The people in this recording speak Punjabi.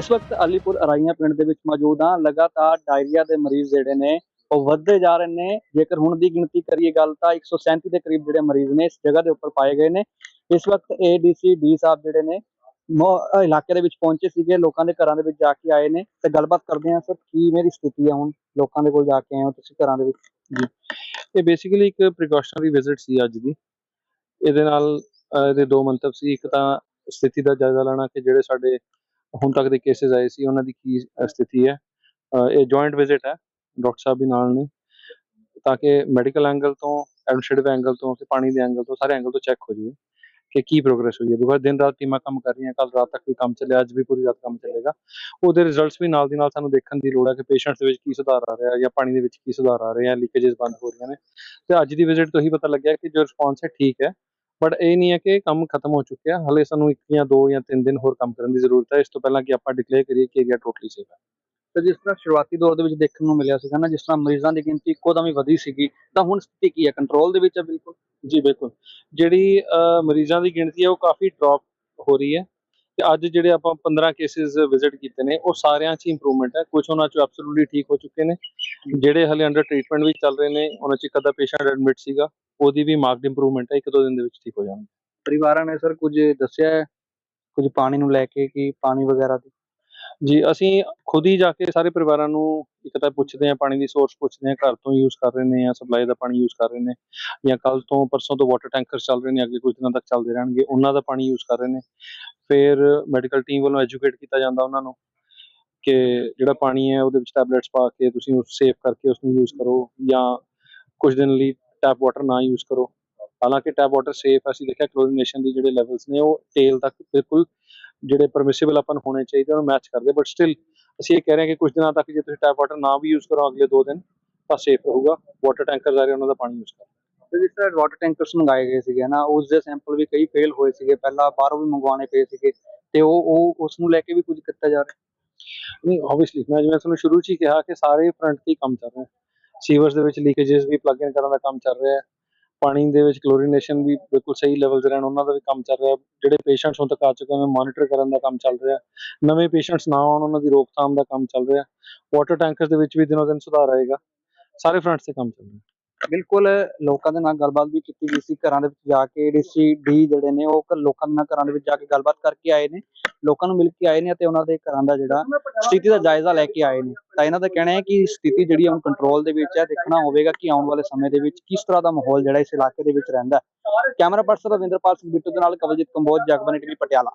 ਇਸ ਵਕਤ ਅਲੀਪੁਰ ਅਰਾਈਆਂ ਪਿੰਡ ਦੇ ਵਿੱਚ ਮੌਜੂਦ ਹਾਂ। ਲਗਾਤਾਰ ਡਾਇਰੀਆ ਦੇ ਮਰੀਜ਼ ਜਿਹੜੇ ਨੇ, ਉਹ ਵੱਧਦੇ ਜਾ ਰਹੇ ਨੇ। ਜੇਕਰ ਹੁਣ ਦੀ ਗਿਣਤੀ ਕਰੀਏ ਗੱਲ ਤਾਂ 137 ਦੇ ਕਰੀਬ ਜਿਹੜੇ ਮਰੀਜ਼ ਨੇ ਇਸ ਜਗ੍ਹਾ ਦੇ ਉੱਪਰ ਪਾਏ ਗਏ ਨੇ। ਇਸ ਵਕਤ ਏਡੀਸੀ ਡੀ ਸਾਹਿਬ ਜਿਹੜੇ ਨੇ ਇਲਾਕੇ ਦੇ ਵਿੱਚ ਪਹੁੰਚੇ ਸੀਗੇ। ਲੋਕਾਂ ਦੇ ਘਰਾਂ ਦੇ ਵਿੱਚ ਜਾ ਕੇ ਆਏ ਨੇ। ਤੇ ਗੱਲਬਾਤ ਕਰਦੇ ਹਾਂ ਸਰ, ਕੀ ਮੇਰੀ ਸਥਿਤੀ ਹੈ ਹੁਣ? ਲੋਕਾਂ ਦੇ ਕੋਲ ਜਾ ਕੇ ਆਏ ਹੋ ਤੁਸੀਂ ਘਰਾਂ ਦੇ ਵਿੱਚ? ਇਹ ਬੇਸਿਕਲੀ ਇੱਕ ਪ੍ਰੀਕਾਸ਼ਨਰੀ ਵਿਜ਼ਿਟ ਸੀ ਅੱਜ ਦੀ। ਇਹਦੇ ਨਾਲ ਇਹਦੇ ਦੋ ਮੰਤਵ ਸੀ। ਇੱਕ ਤਾਂ ਸਥਿਤੀ ਦਾ ਜਾਇਜ਼ਾ ਲੈਣਾ ਕਿ ਜਿਹੜੇ ਸਾਡੇ ਹੁਣ ਤੱਕ ਦੇ ਕੇਸਿਸ ਆਏ ਸੀ, ਉਹਨਾਂ ਦੀ ਕੀ ਸਥਿਤੀ ਹੈ। ਇਹ ਜੁਆਇੰਟ ਵਿਜ਼ਿਟ ਹੈ ਡਾਕਟਰ ਸਾਹਿਬ ਵੀ ਨਾਲ ਨੇ। ਤਾਂ ਕਿ ਮੈਡੀਕਲ ਐਂਗਲ ਤੋਂ ਐਡਮਿਨਿਸਟ੍ਰੇਟਿਵ ਐਂਗਲ ਤੋਂ, ਕਿ ਪਾਣੀ ਦੇ ਐਂਗਲ ਤੋਂ, ਸਾਰੇ ਐਂਗਲ ਤੋਂ ਚੈੱਕ ਹੋ ਜਾਵੇ ਕਿ ਕੀ ਪ੍ਰੋਗਰੈਸ ਹੋਈ ਹੈ। ਬਿਕੋਜ਼ ਦਿਨ ਰਾਤ ਟੀਮਾਂ ਕੰਮ ਕਰ ਰਹੀਆਂ ਕੱਲ ਰਾਤ ਤੱਕ ਵੀ ਕੰਮ ਚੱਲਿਆ, ਅੱਜ ਵੀ ਪੂਰੀ ਰਾਤ ਕੰਮ ਚੱਲੇਗਾ। ਉਹਦੇ ਰਿਜ਼ਲਟਸ ਵੀ ਨਾਲ ਦੀ ਨਾਲ ਸਾਨੂੰ ਦੇਖਣ ਦੀ ਲੋੜ ਹੈ ਕਿ ਪੇਸ਼ੈਂਟਸ ਦੇ ਵਿੱਚ ਕੀ ਸੁਧਾਰ ਆ ਰਿਹਾ ਜਾਂ ਪਾਣੀ ਦੇ ਵਿੱਚ ਕੀ ਸੁਧਾਰ ਆ ਰਿਹਾ ਲੀਕੇजेस ਬੰਦ ਹੋ ਰਹੀਆਂ ਨੇ। ਤੇ ਅੱਜ ਦੀ ਵਿਜ਼ਿਟ ਤੋਂ ਹੀ ਪਤਾ ਲੱਗਿਆ ਕਿ ਜੋ ਰਿਸਪੌਂਸ ਹੈ ਠੀਕ ਹੈ। ਬਟ ਇਹ ਨਹੀਂ ਹੈ ਕਿ ਕੰਮ ਖਤਮ ਹੋ ਚੁੱਕਿਆ। ਹਲੇ ਸਾਨੂੰ ਇੱਕ ਜਾਂ ਦੋ ਜਾਂ ਤਿੰਨ ਦਿਨ ਹੋਰ ਕੰਮ ਕਰਨ ਦੀ ਜ਼ਰੂਰਤ ਹੈ। ਇਸ ਤੋਂ ਪਹਿਲਾਂ ਕਿ ਆਪਾਂ ਡਿਕਲੇਅਰ ਕਰੀਏ ਕਿ ਏਰੀਆ ਟੋਟਲੀ ਸੇਫ ਹੈ। ਤੇ ਜਿਸ ਤਰ੍ਹਾਂ ਸ਼ੁਰੂਆਤੀ ਦੌਰ ਦੇ ਵਿੱਚ ਦੇਖਣ ਨੂੰ ਮਿਲਿਆ ਸੀਗਾ ਨਾ ਜਿਸ ਤਰ੍ਹਾਂ ਮਰੀਜ਼ਾਂ ਦੀ ਗਿਣਤੀ ਇੱਕੋ ਦਮ ਹੀ ਵਧੀ ਸੀਗੀ ਤਾਂ ਹੁਣ ਸਥਿਤੀ ਕੀ ਹੈ? ਕੰਟਰੋਲ ਦੇ ਵਿੱਚ ਹੈ ਬਿਲਕੁਲ। ਜੀ ਬਿਲਕੁਲ। ਜਿਹੜੀ ਮਰੀਜ਼ਾਂ ਦੀ ਗਿਣਤੀ ਹੈ ਉਹ ਕਾਫੀ ਡ੍ਰੌਪ ਹੋ ਰਹੀ ਹੈ। ਤੇ ਅੱਜ ਜਿਹੜੇ ਆਪਾਂ 15 ਕੇਸਿਸ ਵਿਜ਼ਿਟ ਕੀਤੇ ਨੇ ਉਹ ਸਾਰਿਆਂ 'ਚ ਇੰਪਰੂਵਮੈਂਟ ਹੈ। ਕੁਝ ਉਹਨਾਂ 'ਚ ਐਬਸੋਲੂਟਲੀ ਠੀਕ ਹੋ ਚੁੱਕੇ ਨੇ। ਜਿਹੜੇ ਹਲੇ ਅੰਡਰ ਟ੍ਰੀਟਮੈਂਟ ਵੀ ਚੱਲ ਰਹੇ ਨੇ ਉਹਨਾਂ 'ਚ ਇੱਕ ਅੱਧਾ ਪੇਸ਼ੈਂਟ ਐਡਮਿਟ ਸੀਗਾ ਉਹਦੀ ਵੀ ਮਾਰਕਡ ਇੰਪਰੂਵਮੈਂਟ ਹੈ ਇੱਕ ਦੋ ਦਿਨ ਦੇ ਵਿੱਚ ਠੀਕ ਹੋ ਜਾਣਗੇ। ਪਰਿਵਾਰਾਂ ਨੇ ਸਰ ਕੁਝ ਦੱਸਿਆ ਹੈ? ਕੁਝ ਪਾਣੀ ਨੂੰ ਲੈ ਕੇ ਕਿ ਪਾਣੀ ਵਗੈਰਾ ਦੀ? ਜੀ ਅਸੀਂ ਖੁਦ ਹੀ ਜਾ ਕੇ ਸਾਰੇ ਪਰਿਵਾਰਾਂ ਨੂੰ ਇੱਕ ਤਾਂ ਪੁੱਛਦੇ ਹਾਂ ਪਾਣੀ ਦੀ ਸੋਰਸ ਪੁੱਛਦੇ ਹਾਂ ਘਰ ਤੋਂ ਯੂਜ਼ ਕਰ ਰਹੇ ਨੇ ਜਾਂ ਸਪਲਾਈ ਦਾ ਪਾਣੀ ਯੂਜ਼ ਕਰ ਰਹੇ ਨੇ ਜਾਂ ਕੱਲ ਤੋਂ ਪਰਸੋਂ ਤੋਂ ਵਾਟਰ ਟੈਂਕਰ ਚੱਲ ਰਹੇ ਨੇ ਅੱਗੇ ਕੁਝ ਦਿਨਾਂ ਤੱਕ ਚੱਲਦੇ ਰਹਿਣਗੇ ਉਹਨਾਂ ਦਾ ਪਾਣੀ ਯੂਜ਼ ਕਰ ਰਹੇ ਨੇ। ਫਿਰ ਮੈਡੀਕਲ ਟੀਮ ਵੱਲੋਂ ਐਜੂਕੇਟ ਕੀਤਾ ਜਾਂਦਾ ਉਹਨਾਂ ਨੂੰ। ਕਿ ਜਿਹੜਾ ਪਾਣੀ ਹੈ ਉਹਦੇ ਵਿੱਚ ਟੈਬਲੇਟਸ ਪਾ ਕੇ ਤੁਸੀਂ ਉਸ ਸੇਵ ਕਰਕੇ ਉਸ ਨੂੰ ਯੂਜ਼ ਕਰੋ ਜਾਂ ਕੁਝ ਦਿਨ ਲਈ ਟੈਪ ਵਾਟਰ ਨਾ ਯੂਜ਼ ਕਰੋ। ਹਾਲਾਂਕਿ ਟੈਪ ਵਾਟਰ ਸੇਫ ਅਸੀਂ ਦੇਖਿਆ ਕਲੋਰੀਨੇਸ਼ਨ ਦੀ ਜਿਹੜੇ ਲੈਵਲਸ ਨੇ ਉਹ ਟੇਲ ਤੱਕ ਬਿਲਕੁਲ ਜਿਹੜੇ ਪਰਮਿਸਿਬਲ ਆਪਾਂ ਨੂੰ ਹੋਣੇ ਚਾਹੀਦੇ ਉਹਨੂੰ ਮੈਚ ਕਰਦੇ ਬਟ ਸਟਿਲ ਅਸੀਂ ਇਹ ਕਹਿ ਰਹੇ ਹਾਂ ਕਿ ਕੁਝ ਦਿਨਾਂ ਤੱਕ ਜੇ ਤੁਸੀਂ ਟੈਪ ਵਾਟਰ ਨਾ ਵੀ ਯੂਜ਼ ਕਰੋ, ਅਗਲੇ 2 ਦਿਨ ਤਾਂ ਸੇਫ ਰਹੂਗਾ। ਵਾਟਰ ਟੈਂਕਰ ਆ ਰਹੇ ਉਹਨਾਂ ਦਾ ਪਾਣੀ ਯੂਜ਼ ਕਰੋ। ਤੇ ਜਿਸ ਤਰ੍ਹਾਂ ਵਾਟਰ ਟੈਂਕਰਸ ਮੰਗਾਏ ਗਏ ਸੀਗੇ ਨਾ, ਉਸ ਦੇ ਸੈਂਪਲ ਵੀ ਕਈ ਫੇਲ ਹੋਏ ਸੀਗੇ। ਪਹਿਲਾਂ ਬਾਹਰੋਂ ਵੀ ਮੰਗਵਾਉਣੇ ਪਏ ਸੀਗੇ ਤੇ ਉਹ ਉਹ ਉਸ ਨੂੰ ਲੈ ਕੇ ਵੀ ਕੁਝ ਕੀਤਾ ਜਾ ਰਿਹਾ। ਨਹੀਂ ਆਬਵੀਅਸਲੀ ਮੈਂ ਜਿਵੇਂ ਤੁਹਾਨੂੰ ਸ਼ੁਰੂ 'ਚ ਹੀ ਕਿਹਾ ਕਿ ਸਾਰੇ ਫਰੰਟ ਤੇ ਹੀ ਕੰਮ ਚੱਲ ਰਿਹਾ ਸੀਵਰਸ ਦੇ ਵਿੱਚ ਲੀਕੇजेस ਵੀ ਪਲੱਗ ਇਨ ਕਰਨ ਦਾ ਕੰਮ ਚੱਲ ਰਿਹਾ ਹੈ। ਪਾਣੀ ਦੇ ਵਿੱਚ ਕਲੋਰੀਨੇਸ਼ਨ ਵੀ ਬਿਲਕੁਲ ਸਹੀ ਲੈਵਲ 'ਤੇ ਰਹਿਣ, ਉਹਨਾਂ ਦਾ ਵੀ ਕੰਮ ਚੱਲ ਰਿਹਾ ਜਿਹੜੇ ਪੇਸ਼ੈਂਟਸ ਹੁਣ ਤੱਕ ਆ ਚੁੱਕੇ ਨੇ ਮੋਨੀਟਰ ਕਰਨ ਦਾ ਕੰਮ ਚੱਲ ਰਿਹਾ ਨਵੇਂ ਪੇਸ਼ੈਂਟਸ ਨਾ ਆਉਣ, ਉਹਨਾਂ ਦੀ ਰੋਕਥਾਮ ਦਾ ਕੰਮ ਚੱਲ ਰਿਹਾ ਵਾਟਰ ਟੈਂਕਰਸ ਦੇ ਵਿੱਚ ਵੀ ਦਿਨੋ ਦਿਨ ਸੁਧਾਰ ਆਏਗਾ। ਸਾਰੇ ਫਰੰਟਸ ਤੇ ਕੰਮ ਚੱਲ ਰਿਹਾ ਬਿਲਕੁਲ ਲੋਕਾਂ ਦੇ ਨਾਲ ਗੱਲਬਾਤ ਵੀ ਕੀਤੀ ਗਈ ਸੀ, ਘਰਾਂ ਦੇ ਵਿੱਚ ਜਾ ਕੇ ਡੀਸੀ ਡੀ ਜਿਹੜੇ ਨੇ, ਉਹ ਲੋਕਾਂ ਦੇ ਨਾਲ ਘਰਾਂ ਦੇ ਵਿੱਚ ਜਾ ਕੇ ਗੱਲਬਾਤ ਕਰਕੇ ਆਏ ਨੇ, ਲੋਕਾਂ ਨੂੰ ਮਿਲ ਕੇ ਆਏ ਨੇ ਅਤੇ ਉਹਨਾਂ ਦੇ ਘਰਾਂ ਦਾ ਜਿਹੜਾ ਸਥਿਤੀ ਦਾ ਜਾਇਜ਼ਾ ਲੈ ਕੇ ਆਏ ਨੇ। ਤਾਂ ਇਹਨਾਂ ਦਾ ਕਹਿਣਾ ਹੈ ਕਿ ਸਥਿਤੀ ਜਿਹੜੀ ਹੈ ਹੁਣ ਕੰਟਰੋਲ ਦੇ ਵਿੱਚ ਹੈ, ਦੇਖਣਾ ਹੋਵੇਗਾ ਕਿ ਆਉਣ ਵਾਲੇ ਸਮੇਂ ਦੇ ਵਿੱਚ ਕਿਸ ਤਰ੍ਹਾਂ ਦਾ ਮਾਹੌਲ ਜਿਹੜਾ ਇਸ ਇਲਾਕੇ ਦੇ ਵਿੱਚ ਰਹਿੰਦਾ ਕੈਮਰਾ ਪਰਸਨ ਰਵਿੰਦਰਪਾਲ ਸਿੰਘ ਬਿੱਟੂ ਦੇ ਨਾਲ ਕਵਲਜੀਤ ਕੰਬੋਜ ਜਗਬਾਨੀ ਟੀਵੀ, ਪਟਿਆਲਾ।